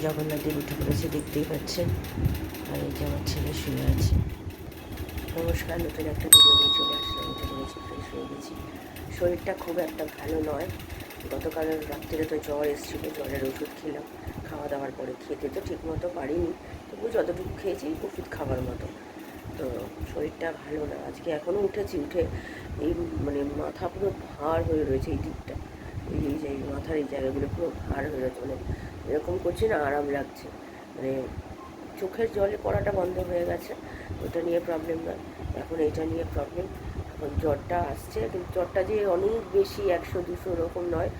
জগন্নাথদেব উঠে পড়েছে দেখতেই পাচ্ছেন। আর এই যে আমার ছেলে শুয়ে আছে। নমস্কার, নতুন একটা ভিডিও নিয়ে চলে আসলাম। উঠে পড়েছি ফ্রেশ হয়ে গেছি। শরীরটা খুব একটা ভালো নয়। গতকাল রাত্রিরে তো জ্বর এসেছিল, জ্বরের ওষুধ খেলাম। খাওয়া দাওয়ার পরে খেতে তো ঠিকমতো পারিনি। তবু যতটুকু খেয়েছি ওষুধ খাবার মতো। তো শরীরটা ভালো না। আজকে এখনও উঠেছি, উঠে এই মানে মাথা পুরো ভার হয়ে রয়েছে এই দিকটা এই যে মাথার এই জায়গাগুলো পুরো ভার হয়ে রয়েছে মানে এরকম করছি না, আরাম লাগছে। মানে চোখের জলে পড়াটা বন্ধ হয়ে গেছে, ওটা নিয়ে প্রবলেম না এখন এটা নিয়ে প্রবলেম এখন জ্বরটা আসছে, কিন্তু জ্বরটা যে অনেক বেশি, একশো, দুশো এরকম নয়।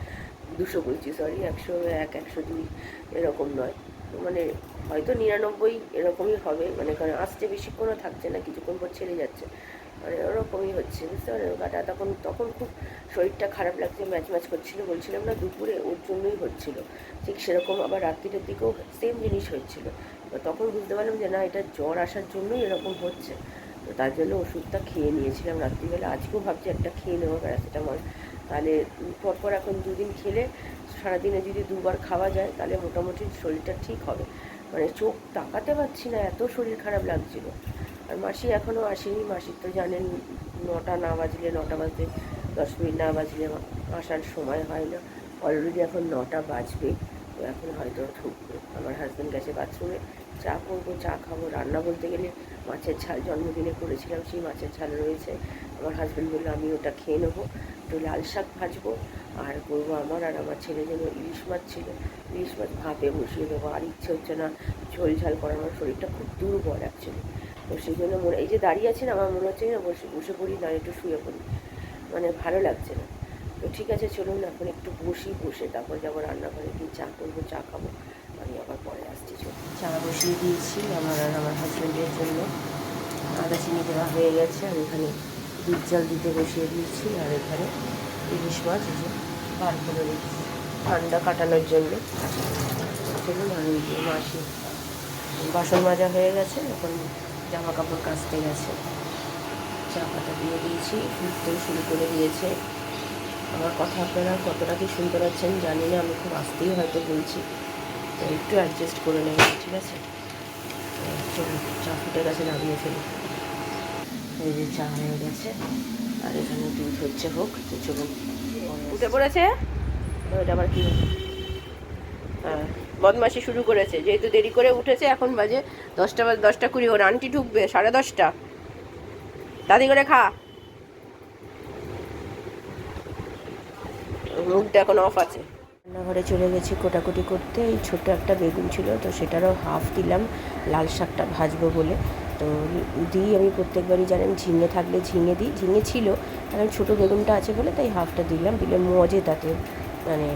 দুশো বলছি সরি একশো এক, একশো দুই এরকম নয়। মানে হয়তো নিরানব্বই এরকমই হবে মানে কারণ আসছে বেশিক্ষণও থাকছে না, কিছুক্ষণ পর ছেড়ে যাচ্ছে। মানে ওরকমই হচ্ছে বুঝতে পারলেন কাটা তখন তখন খুব শরীরটা খারাপ লাগছে ম্যাচ ম্যাচ করছিল, বলছিলাম না দুপুরে ওর জন্যই হচ্ছিল। ঠিক সেরকম আবার রাত্রিরের দিকেও সেম জিনিস হচ্ছিল। তো তখন বুঝতে পারলাম যে না, এটা জ্বর আসার জন্যই এরকম হচ্ছে। তো তার জন্য ওষুধটা খেয়ে নিয়েছিলাম রাত্রিবেলা। আজকেও ভাবছি একটা খেয়ে নেব প্যারাসিটামল। তাহলে পরপর এখন দুদিন খেলে সারাদিনে যদি দুবার খাওয়া যায়, তাহলে মোটামুটি শরীরটা ঠিক হবে। মানে চোখ তাকাতে পারছি না, এত শরীর খারাপ লাগছিল। আর মাসি এখনও আসেনি মাসির তো জানেন নটা না বাজলে, নটা বাজতে দশ মিনিট না বাজলে আসার সময় হয় না। অলরেডি এখন নটা বাজবে, তো এখন হয়তো ঢুকবে। আমার হাজব্যান্ড গেছে বাথরুমে চা করব, চা খাব, রান্না বলতে গেলে মাছের ঝাল জন্মদিনে করেছিলাম, সেই মাছের ঝাল রয়েছে। আমার হাজব্যান্ড বলল, আমি ওটা খেয়ে নেব। একটু লাল শাক ভাজবো আর করব আমার আর আমার ছেলে যেন ইলিশ মাছ ছিল। ইলিশ মাছ ভাপে বসিয়ে দেবো, আর ইচ্ছে হচ্ছে না ঝোল ঝাল করার। আমার শরীরটা খুব দুর্বল অ্যাকচুয়ালি তো সেই জন্য মনে এই যে দাঁড়িয়ে আছি না, আমার মনে হচ্ছে না বসে বসে পড়ি, না একটু শুয়ে পড়ি। মানে ভালো লাগছে না। তো ঠিক আছে, চলুন এখন একটু বসি, বসে তারপর যাব রান্নাঘরে। গিয়ে চা করব, চা খাব। আমি আবার পরে আসছি, চলুন। চা বসিয়ে দিয়েছি আমার আর আমার হাজব্যান্ডের জন্য। আদা চিনি দেওয়া হয়ে গেছে আর এখানে দুধ জল দিতে বসিয়ে দিয়েছি, আর এখানে ইলিশ মাছ যে বার করে রেখেছি। ঠান্ডা কাটানোর জন্য। চলুন আর মাসি বাসন মাজা হয়ে গেছে, এখন জামা কাপড় কাচতে গেছে। চা পাতা দিয়ে দিয়েছি ফুটতেও শুরু করে দিয়েছে। আমার কথা আপনারা কতটা কি শুনতে পাচ্ছেন জানি না আমি খুব আসতেই হয়তো বলছি। তো একটু অ্যাডজাস্ট করে নেবেন ঠিক আছে? চলুন চা ফুটে গেছে নামিয়ে ফেলি। এই যে চা হয়ে গেছে আর এখানে দুধ হচ্ছে হোক তো চলুন উঠে পড়েছে? এটা আবার কি বদমাসি শুরু করেছে। যেহেতু দেরি করে উঠেছে, এখন বাজে দশটা বাজে দশটা কুড়ি। ওর আন্টি ঢুকবে সাড়ে দশটা। দাদি করে খা। মুখটা এখন অফ আছে। রান্নাঘরে চলে গেছি কোটাকুটি করতে। এই ছোট একটা বেগুন ছিল, তো সেটারও হাফ দিলাম। লাল শাকটা ভাজবো বলে। তো দিই আমি প্রত্যেকবারই, জানেন, ঝিঙে থাকলে ঝিঙে দিই। ঝিঙে ছিল, কারণ ছোটো বেগুনটা আছে বলে তাই হাফটা দিলাম। দিলে মজে তাতে। মানে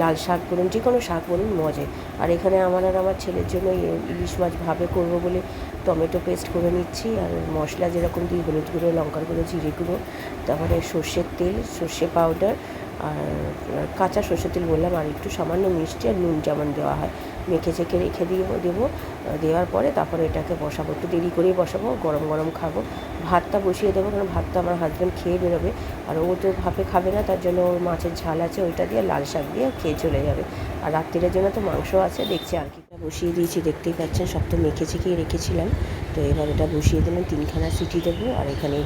লাল শাক বলুন যে কোনো শাক বলুন, মজে। আর এখানে আমার আর আমার ছেলের জন্য ইলিশ মাছ ভাবে করব বলে টমেটো পেস্ট করে নিচ্ছি, আর মশলা যেরকম দিই, হলুদ গুঁড়ো, লঙ্কার গুঁড়ো, জিরে গুঁড়ো, তারপরে সর্ষের তেল, সর্ষে পাউডার আর কাঁচা সর্ষের তেল বললাম, আর একটু সামান্য মিষ্টি আর নুন যেমন দেওয়া হয়। মেখে চেখে রেখে দিয়ে দেবো। দেওয়ার পরে তারপরে এটাকে বসাবো। একটু দেরি করেই বসাবো, গরম গরম খাব। ভাতটা বসিয়ে দেবো কারণ ভাতটা আমার হাজব্যান্ড খেয়ে বেরোবে। আর ও তো ভাপে খাবে না, তার জন্য ওর মাছের ঝাল আছে, ওইটা দিয়ে লাল শাক দিয়ে খেয়ে চলে যাবে। আর রাত্রিরের জন্য তো মাংস আছে, দেখছি আর কি। বসিয়ে দিয়েছি, দেখতেই পাচ্ছেন, সব তো মেখে চেখেই রেখেছিলাম। তো এবার এটা বসিয়ে দিলাম, তিনখানা সিটি দেবো। আর এখানে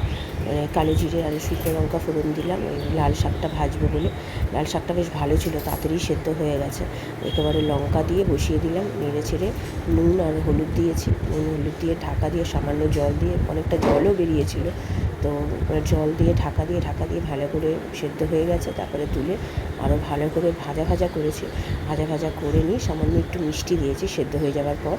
কালো জিরে আর শুকনো লঙ্কা ফোড়ন দিলাম। ওই লাল শাকটা ভাজবো বলে। লাল শাকটা বেশ ভালো ছিল, তাড়াতাড়ি সেদ্ধ হয়ে গেছে। একেবারে লঙ্কা দিয়ে বসিয়ে দিলাম, নেড়ে ছেড়ে নুন আর হলুদ দিয়েছি। নুন হলুদ দিয়ে ঢাকা দিয়ে সামান্য জল দিয়ে অনেকটা জলও বেরিয়েছিল। তো ওরা জল দিয়ে ঢাকা দিয়ে ঢাকা দিয়ে ভালো করে সেদ্ধ হয়ে গেছে। তারপরে তুলে আরও ভালো করে ভাজা ভাজা করেছি। ভাজা ভাজা করে নিয়ে সামান্য একটু মিষ্টি দিয়েছি। সেদ্ধ হয়ে যাওয়ার পর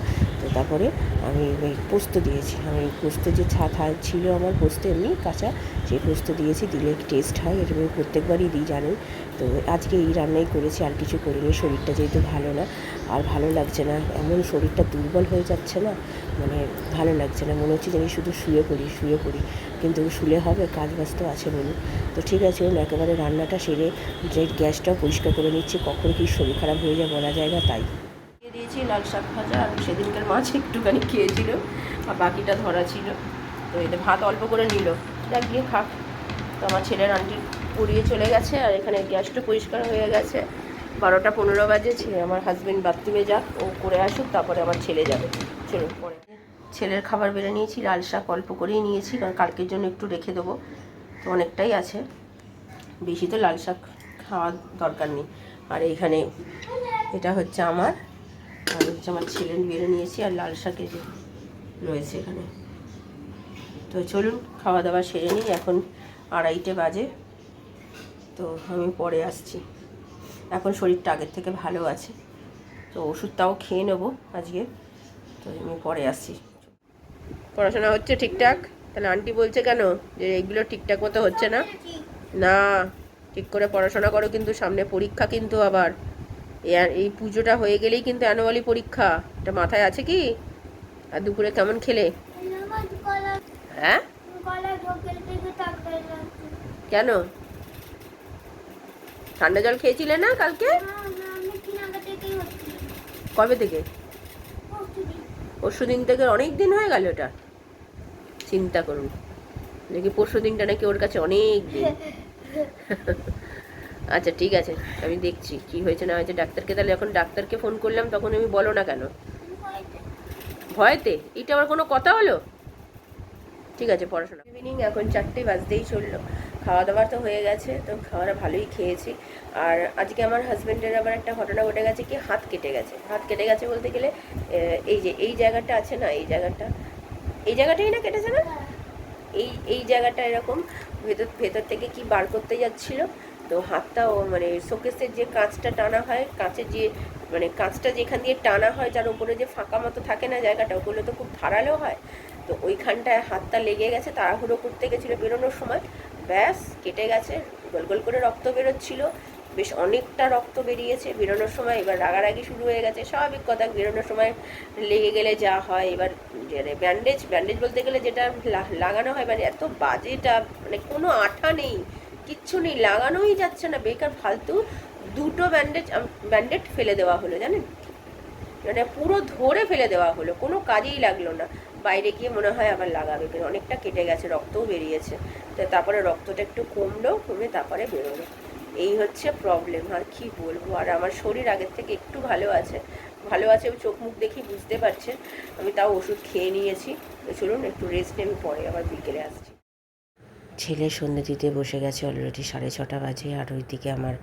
তারপরে আমি ওই পোস্ত দিয়েছি। আমি পোস্ত যে ছাদ ছিল আমার পোস্ত, এমনি কাঁচা সেই পোস্ত দিয়েছি, দিলে টেস্ট হয়, এটা আমি প্রত্যেকবারই দিই, জানেন? তো আজকে এই রান্নাই করেছি, আর কিছু করিনি, শরীরটা যেহেতু ভালো না, আর ভালো লাগছে না, এমন শরীরটা দুর্বল হয়ে যাচ্ছে না মানে ভালো লাগছে না, মনে হচ্ছে যে আমি শুধু শুয়ে পড়ি শুয়ে পড়ি, কিন্তু শুলে হবে, কাজ বাজ তো আছে বলুন। তো ঠিক আছে একেবারে রান্নাটা সেরে, যে গ্যাসটাও পরিষ্কার করে নিচ্ছি, কখন কি শরীর খারাপ হয়ে যায় বলা যায় না, তাই। দিয়েছি লাল শাক ভাজা, আর সেদিনকার মাছ একটুখানি খেয়েছিল, আর বাকিটা ধরা ছিল। তো এতে ভাত অল্প করে নিল। গিয়ে খাক তো আমার ছেলের আন্টি পুড়িয়ে চলে গেছে, আর এখানে গ্যাসটা পরিষ্কার হয়ে গেছে। বারোটা পনেরো বাজে আমার হাজবেন্ড বাথরুমে যাক, ও করে আসুক, তারপরে আমার ছেলে যাবে। চলুন, পরে। ছেলের খাবার বেড়ে নিয়েছি, লাল শাক অল্প করেই নিয়েছি, কারণ কালকের জন্য একটু রেখে দেবো। তো অনেকটাই আছে। বেশি তো লাল শাক খাওয়ার দরকার নেই। আর এইখানে এটা হচ্ছে আমার আর হচ্ছে আমার ছেলের বেড়ে নিয়েছি আর লাল শাকের যে রয়েছে এখানে। তো চলুন খাওয়া দাওয়া সেরে নিই, এখন আড়াইটে বাজে। তো আমি পরে আসছি। এখন শরীরটা আগের থেকে ভালো আছে। তো ওষুধটাও খেয়ে নেব আজকে। তো আমি পরে আসছি। পড়াশোনা হচ্ছে ঠিকঠাক? তাহলে আন্টি বলছে কেন যে এইগুলো ঠিকঠাক মতো হচ্ছে না? না, ঠিক করে পড়াশোনা করো কিন্তু, সামনে পরীক্ষা কিন্তু আবার। আর- এই পুজোটা হয়ে গেলেই কিন্তু অ্যানুয়ালি পরীক্ষা। এটা মাথায় আছে কি? আর দুপুরে কেমন খেলে? হ্যাঁ? কেন? ঠান্ডা জল খেয়েছিলে না কালকে? কবে থেকে? পরশু দিন থেকে অনেক দিন হয়ে গেল এটা। চিন্তা করুন। নাকি পরশু দিনটা নাকি ওর কাছে অনেক দিন। আচ্ছা ঠিক আছে, আমি দেখছি কি হয়েছে, না হয়েছে। ডাক্তারকে তাহলে এখন ডাক্তারকে ফোন করলাম, তখন আমি বলো না কেন? ভয়তে? এটা আমার কোনো কথা হলো? ঠিক আছে, পড়াশোনা। ইভিনিং এখন চারটে বাজতেই চলল। খাওয়া দাওয়া তো হয়ে গেছে, তো খাওয়াটা ভালোই খেয়েছি। আর আজকে আমার হাজব্যান্ডের আবার একটা ঘটনা ঘটে গেছে কি, হাত কেটে গেছে। হাত কেটে গেছে বলতে গেলে এই যে, এই জায়গাটা আছে না, এই জায়গাটা? এই জায়গাটাই না কেটেছে না? এই এই জায়গাটা এরকম, ভেতর ভেতর থেকে কি বার করতে যাচ্ছিল? তো হাতটা ও মানে শোকেসের যে কাঁচটা টানা হয়, কাঁচের যে মানে কাঁচটা যেখান দিয়ে টানা হয় যার উপরে যে ফাঁকা মতো থাকে না জায়গাটা, ওগুলো তো খুব ধারালো হয়। তো ওইখানটায় হাতটা লেগে গেছে, তাড়াহুড়ো করতে গেছিল বেরোনোর সময়। ব্যাস, কেটে গেছে, গোল গোল করে রক্ত বেরোচ্ছিল। বেশ অনেকটা রক্ত বেরিয়েছে বেরোনোর সময়, এবার রাগারাগি শুরু হয়ে গেছে, স্বাভাবিক কথা, বেরোনোর সময় লেগে গেলে যা হয়। এবার মানে ব্যান্ডেজ ব্যান্ডেজ বলতে গেলে যেটা লাগানো হয় মানে এত বাজেটা মানে কোনো আঠা নেই। কিচ্ছু নেই, লাগানোই যাচ্ছে না। বেকার, ফালতু দুটো ব্যান্ডেজ ব্যান্ডেড ফেলে দেওয়া হলো, জানেন? মানে পুরো ধরে ফেলে দেওয়া হলো, কোনো কাজেই লাগল না। বাইরে গিয়ে মনে হয় আবার লাগাবে, কিন্তু অনেকটা কেটে গেছে, রক্তও বেরিয়েছে। তো তারপরে রক্তটা একটু কমলো, কমে তারপরে বেরোলো। এই হচ্ছে প্রবলেম আর কি বলব? আর আমার শরীর আগের থেকে একটু ভালো আছে। ভালো আছে চোখ মুখ দেখি বুঝতে পারছেন আমি তাও ওষুধ খেয়ে নিয়েছি। চলুন, একটু রেস্ট নিয়ে আমি পরে আবার বিকেলে আসছি। ছেলে সন্ধ্যে দিতে বসে গেছে অলরেডি সাড়ে ছটা বাজে, আর ওইদিকে আমার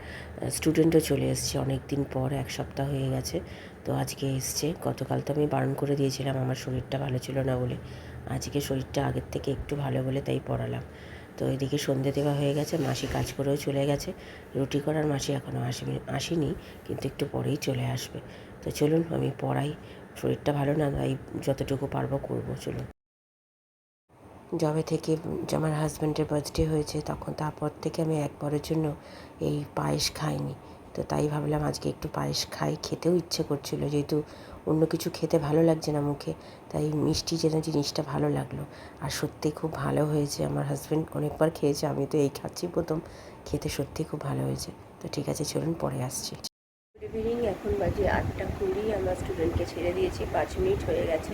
স্টুডেন্টও চলে এসছে অনেক দিন পর, এক সপ্তাহ হয়ে গেছে। তো আজকে এসছে। গতকাল তো আমি বারণ করে দিয়েছিলাম, আমার শরীরটা ভালো ছিল না বলে। আজকে শরীরটা আগের থেকে একটু ভালো বলে তাই পড়ালাম। তো এদিকে সন্ধে দেওয়া হয়ে গেছে, মাসি কাজ করেও চলে গেছে। রুটি করার মাসি এখনও আসেনি আসেনি, কিন্তু একটু পরেই চলে আসবে। তো চলুন, আমি পড়াই। শরীরটা ভালো না, তাই যতটুকু পারব করব, চলুন। যবে থেকে আমার হাজব্যান্ডের বার্থডে হয়েছে, তখন তারপর থেকে আমি একবারের জন্য এই পায়েস খাইনি। তো তাই ভাবলাম আজকে একটু পায়েস খাই। খেতেও ইচ্ছে করছিল, যেহেতু অন্য কিছু খেতে ভালো লাগছে না মুখে, তাই মিষ্টি যেন জিনিসটা ভালো লাগল। আর সত্যি খুব ভালো হয়েছে, আমার হাজব্যান্ড অনেকবার খেয়েছে, আমি তো এই খাচ্ছি প্রথম, খেতে সত্যি খুব ভালো হয়েছে। তো ঠিক আছে, চলুন পরে আসছি। গুড ইভিনিং এখন বাজে আটটা কুড়ি, আমার স্টুডেন্টকে ছেড়ে দিয়েছি, পাঁচ মিনিট হয়ে গেছে।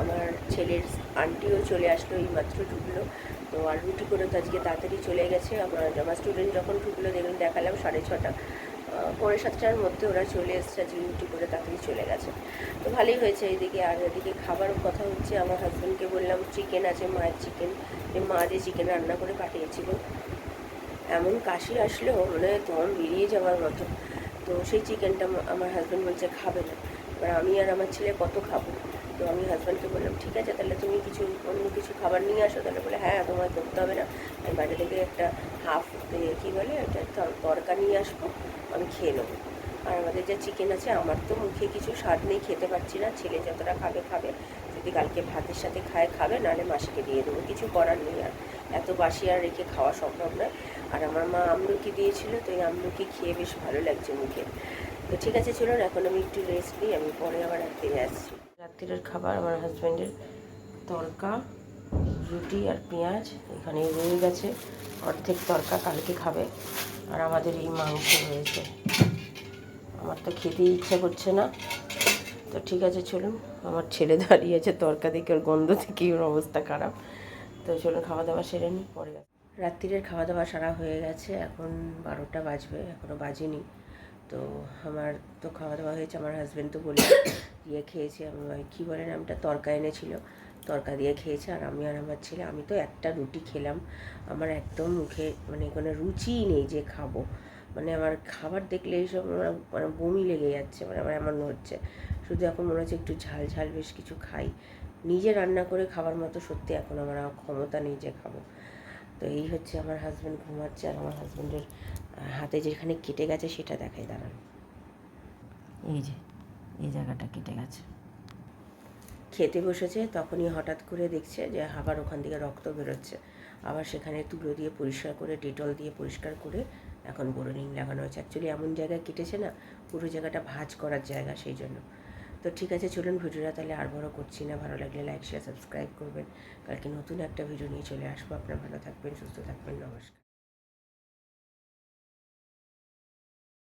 আমার ছেলের আন্টিও চলে আসলো, এই মাত্র ঢুকলো। তো আর রুটি করে তো আজকে তাড়াতাড়ি চলে গেছে। আমার আমার স্টুডেন্ট যখন ঢুকলো, দেখলাম দেখালাম সাড়ে ছটা। পরে সাতটার মধ্যে ওরা চলে এসছে, আজকে রুটি করে তাড়াতাড়ি চলে গেছে। তো ভালোই হয়েছে এইদিকে আর এদিকে খাবার কথা হচ্ছে, আমার হাজব্যান্ডকে বললাম চিকেন আছে, মায়ের চিকেন মা যে চিকেন রান্না করে পাঠিয়েছিল। এমন কাশি আসলো মানে দম বেরিয়ে যাওয়ার মতো। তো সেই চিকেনটা আমার হাজব্যান্ড বলছে, খাবে না। এবার আমি আর আমার ছেলে কত খাব? তো আমি হাজব্যান্ডকে বললাম, ঠিক আছে, তাহলে তুমি কিছু অন্য কিছু খাবার নিয়ে আসো। তাহলে বলে হ্যাঁ তোমায় করতে হবে না। আমি বাইরে থেকে একটা হাফ কী বলে, একটা তর- তরকা নিয়ে আসব, আমি খেয়ে নেব। আর আমাদের যা চিকেন আছে, আমার তো মুখে কিছু স্বাদ নেই, খেতে পারছি না। ছেলে যতটা খাবে খাবে। যদি কালকে ভাতের সাথে খায়, খাবে, নাহলে মাসিকে দিয়ে দেবো। কিছু করার নেই আর। এত বাসি আর রেখে খাওয়া সম্ভব নয়। আর আমার মা আমলকি দিয়েছিল, তো এই আমলকি খেয়ে বেশ ভালো লাগছে মুখে। তো ঠিক আছে চলুন এখন আমি একটু রেস্ট নিই আমি পরে আবার রাত্রিরে আসছি। রাত্রিরের খাবার আমার হাজব্যান্ডের তরকা রুটি আর পেঁয়াজ এখানে রয়ে গেছে। অর্ধেক তরকা কালকে খাবে আর আমাদের এই মাংস রয়েছে। আমার তো খেতেই ইচ্ছা করছে না। তো ঠিক আছে চলুন আমার ছেলে দাঁড়িয়ে আছে তরকা দেখে ওর গন্ধ থেকে ওর অবস্থা খারাপ। তো চলুন খাওয়া দাওয়া সেরে নিই পরে রাত্রিরের খাওয়া দাওয়া সারা হয়ে গেছে এখন বারোটা বাজবে এখনও বাজেনি। তো আমার তো খাওয়া দাওয়া হয়েছে, আমার হাজব্যান্ড তো বলে দিয়ে খেয়েছে, আমি কী বলে নামটা তরকা এনেছিল তরকা দিয়ে খেয়েছে, আর আমি আর আমার ছেলে, আমি তো একটা রুটি খেলাম। আমার একদম মুখে মানে কোনো রুচিই নেই যে খাব। মানে আমার খাবার দেখলে এইসব আমার মানে বমি লেগে যাচ্ছে মানে আমার এমন হচ্ছে। শুধু এখন মনে হচ্ছে একটু ঝাল ঝাল বেশ কিছু খাই। নিজে রান্না করে খাবার মতো সত্যি এখন আমার ক্ষমতা নেই যে খাব। তো এই হচ্ছে আমার হাজব্যান্ড ঘুমাচ্ছে, আর আমার হাজব্যান্ডের হাতে যেখানে কেটে গেছে সেটা দেখাই দাঁড়ান। এই যে এই জায়গাটা কেটে গেছে। খেতে বসেছে তখনই হঠাৎ করে দেখছে যে আবার ওখান থেকে রক্ত বেরোচ্ছে। আবার সেখানে তুলো দিয়ে পরিষ্কার করে ডেটল দিয়ে পরিষ্কার করে এখন বোরোনিং লাগানো হয়েছে। অ্যাকচুয়ালি এমন জায়গায় কেটেছে না পুরো জায়গাটা ভাজ করার জায়গা সেই জন্য। তো ঠিক আছে চলুন ভিডিওটা তাহলে আর বড় করছি না। ভালো লাগলে লাইক শেয়ার সাবস্ক্রাইব করবেন। কালকে নতুন একটা ভিডিও নিয়ে চলে আসব। আপনারা ভালো থাকবেন সুস্থ থাকবেন নমস্কার।